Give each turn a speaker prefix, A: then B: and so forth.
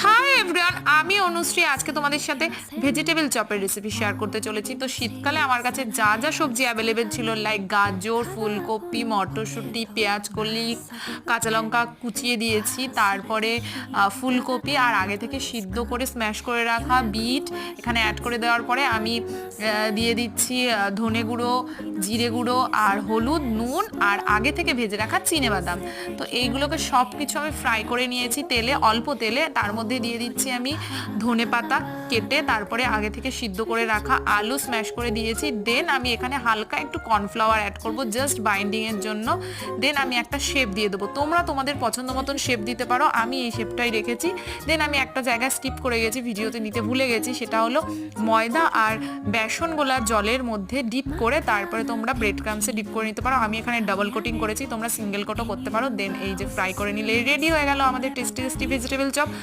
A: Hi everyone আমি অনুশ্রী। আজকে তোমাদের সাথে ভেজিটেবল চপের রেসিপি শেয়ার করতে চলেছি। তো শীতকালে আমার কাছে যা যা সবজি অ্যাভেলেবেল ছিল লাইক গাজর, ফুলকপি, মটরশুঁটি, পেঁয়াজ, কলি, কাঁচা লঙ্কা কুচিয়ে দিয়েছি। তারপরে ফুলকপি আর আগে থেকে সিদ্ধ করে স্ম্যাশ করে রাখা বিট। এখানে অ্যাড করে দেওয়ার পরে আমি দিয়ে দিচ্ছি ধনে গুঁড়ো, জিরে গুঁড়ো আর হলুদ, নুন আর আগে থেকে ভেজে রাখা চিনে বাদাম তো এইগুলোকে সব কিছু আমি ফ্রাই করে নিয়েছি তেলে, অল্প তেলে। তার মধ্যে দিয়ে দিচ্ছি আমি ধনে পাতা কেটে তারপরে আগে থেকে সিদ্ধ করে রাখা আলু স্ম্যাশ করে দিয়েছি। দেন আমি এখানে হালকা একটু কর্নফ্লাওয়ার অ্যাড করব জাস্ট বাইন্ডিংয়ের জন্য। দেন আমি একটা শেপ দিয়ে দেবো। তোমরা তোমাদের পছন্দ মতন শেপ দিতে পারো। আমি এই শেপটাই রেখেছি। দেন আমি একটা জায়গায় স্কিপ করে গেছি, ভিডিওতে নিতে ভুলে গেছি। সেটা হলো ময়দা আর বেসন গোলা জলের মধ্যে ডিপ করে তারপরে তোমরা ব্রেড ক্রামসে ডিপ করে নিতে পারো। আমি এখানে ডাবল কোটিং করেছি। তোমরা সিঙ্গেল কোটও করতে পারো। দেন এই যে ফ্রাই করে নিলে রেডি হয়ে গেল আমাদের টেস্টি টেস্টি ভেজিটেবল চপ